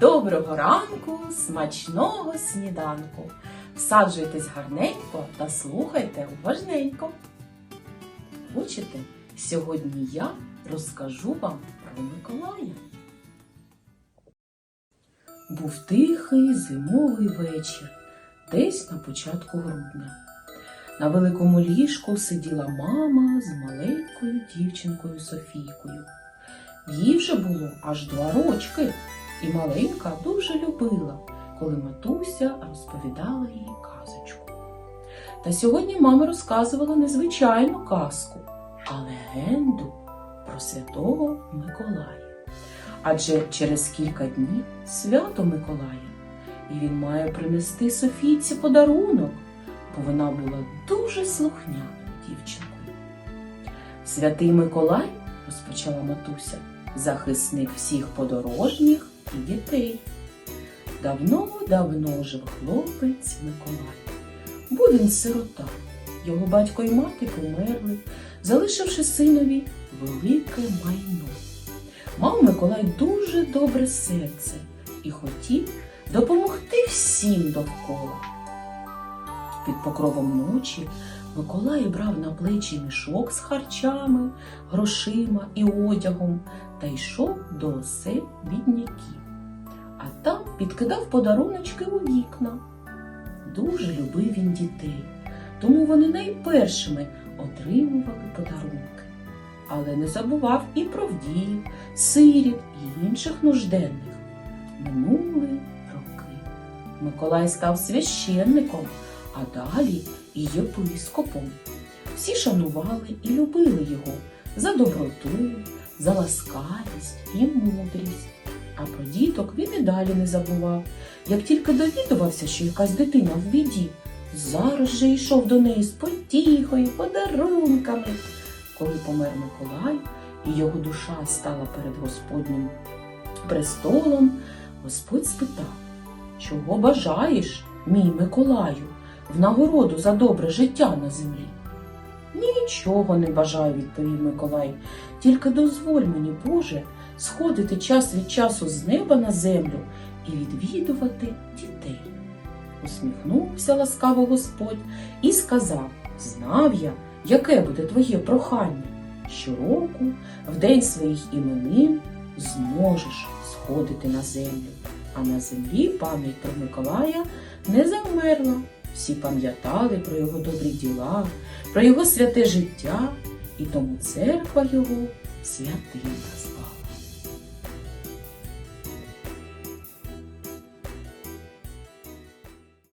Доброго ранку, смачного сніданку. Всаджуйтесь гарненько та слухайте уважненько. Хочете, сьогодні я розкажу вам про Миколая. Був тихий зимовий вечір, десь на початку грудня. На великому ліжку сиділа мама з маленькою дівчинкою Софійкою. Їй вже було аж два рочки, і маленька дуже любила, коли матуся розповідала їй казочку. Та сьогодні мама розказувала незвичайну казку, а легенду про святого Миколая. Адже через кілька днів свято Миколая, і він має принести Софійці подарунок, бо вона була дуже слухняною дівчинкою. Святий Миколай, розпочала матуся, захисник всіх подорожніх і дітей. Давно-давно жив хлопець Миколай. Був він сирота. Його батько й мати померли, залишивши синові велике майно. Мав Миколай дуже добре серце і хотів допомогти всім довкола. Під покровом ночі Миколай брав на плечі мішок з харчами, грошима і одягом та йшов до осель бідняків, а там підкидав подаруночки у вікна. Дуже любив він дітей, тому вони найпершими отримували подарунки. Але не забував і про вдів, сиріт і інших нужденних. Минули роки. Миколай став священником, а далі і єпископом. Всі шанували і любили його за доброту, за ласкавість і мудрість. А про діток він і далі не забував. Як тільки довідувався, що якась дитина в біді, зараз же йшов до неї з потіхою, подарунками. Коли помер Миколай і його душа стала перед Господнім престолом, Господь спитав, чого бажаєш, мій Миколаю, в нагороду за добре життя на землі? Нічого не бажаю, відповів Миколай. Тільки дозволь мені, Боже, сходити час від часу з неба на землю і відвідувати дітей. Усміхнувся ласкаво Господь і сказав: Знав я, яке буде твоє прохання. Щороку, в день своїх іменин, зможеш сходити на землю, а на землі пам'ять про Миколая не завмерла. Всі пам'ятали про його добрі діла, про його святе життя, і тому церква його святим назвала.